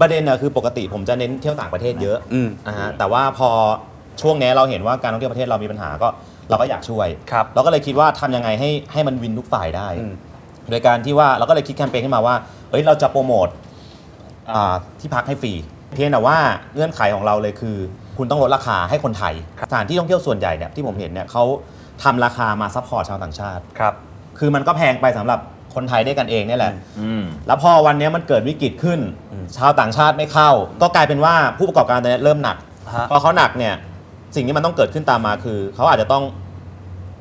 ประเด็นน่ะคือปกติผมจะเน้นเที่ยวต่างประเทศเยอะอืม นะฮะแต่ว่าพอช่วงนี้เราเห็นว่าการท่องเที่ยวประเทศเรามีปัญหาก็เราก็อยากช่วย ครับ เราก็เลยคิดว่าทำยังไงให้ให้มันวินทุกฝ่ายได้ อืม โดยการที่ว่าเราก็เลยคิดแคมเปญขึ้นมาว่า เอ้ยเราจะโปรโมทอ่าที่พักให้ฟรี เพียงแต่ว่าเงื่อนไขของเราเลยคือ คุณต้องลดราคาให้คนไทย สถานที่ท่องเที่ยวส่วนใหญ่เนี่ยที่ผมเห็นเนี่ยเขาทำราคามาซัพพอร์ตชาวต่างชาติ ครับ คือมันก็แพงไปสำหรับ คนไทยด้วยกันเองเนี่ยแหละ อืม แล้วพอวันนี้มันเกิดวิกฤตขึ้น ชาวต่างชาติไม่เข้า ก็กลายเป็นว่าผู้ประกอบการตอนนี้เริ่มหนัก ฮะพอเขาหนักเนี่ยสิ่งที่มันต้องเกิดขึ้นตามมาคือ เขาอาจจะต้อง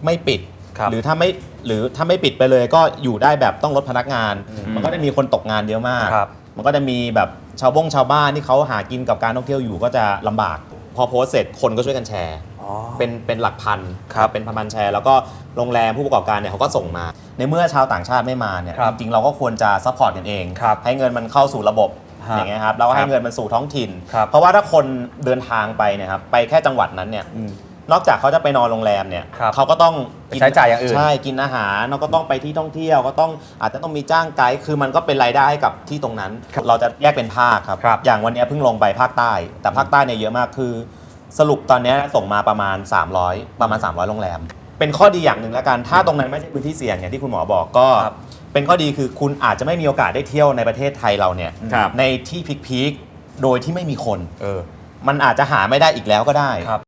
ไม่ปิด ครับ หรือถ้าไม่หรือถ้าไม่ปิดไปเลยก็อยู่ได้แบบต้องลดพนักงาน มันก็จะมีคนตกงานเยอะมาก ครับ มันก็จะมีแบบชาวบงชาวบ้านที่เขาหากินกับการท่องเที่ยวอยู่ก็จะลำบาก พอโพสต์เสร็จคนก็ช่วยกันแชร์อ๋อ เป็นเป็นหลักพันครับเป็นพันๆแชร์แล้วก็โรงแรมผู้ประกอบการเนี่ยเขาก็ส่งมา ในเมื่อชาวต่างชาติไม่มาเนี่ยครับจริงๆเราก็ควรจะซัพพอร์ตกันเองครับให้เงินมันเข้าสู่ระบบฮะอย่างเงี้ยครับแล้วก็คให้รับเงินมันสู่ท้องถิ่นครับเพราะว่าถ้าคนเดินทางไปเนี่ยครับไปแค่จังหวัดนั้นเนี่ยอืมนอกจากเขาจะไปนอนโรงแรมเนี่ยครับเขาก็ต้องกินใช้จ่ายอย่างอื่นใช่กินอาหารแล้วก็ต้องไปที่ท่องเที่ยวก็ต้องอาจจะต้องมีจ้างไกด์คือมันก็เป็นรายได้ให้กับที่ตรงนั้น เราจะแยกเป็นภาคครับครับอย่างวันเนี้ยเพิ่งลงไปภาคใต้ แต่ภาคใต้เนี่ยเยอะมากคือ สรุปตอนเนี้ยส่งมาประมาณ 300 ประมาณ 300 โรงแรม เป็นข้อดีอย่างหนึ่งแล้วกัน ถ้าตรงนั้นไม่ใช่พื้นที่เสี่ยงอย่างที่คุณหมอบอกก็ครับเป็นข้อดีคือคุณอาจจะไม่มีโอกาสได้เที่ยวในประเทศไทยเราเนี่ยครับในที่พีคๆโดยที่ไม่มีคนเออมันอาจจะหาไม่ได้อีกแล้วก็ได้ครับ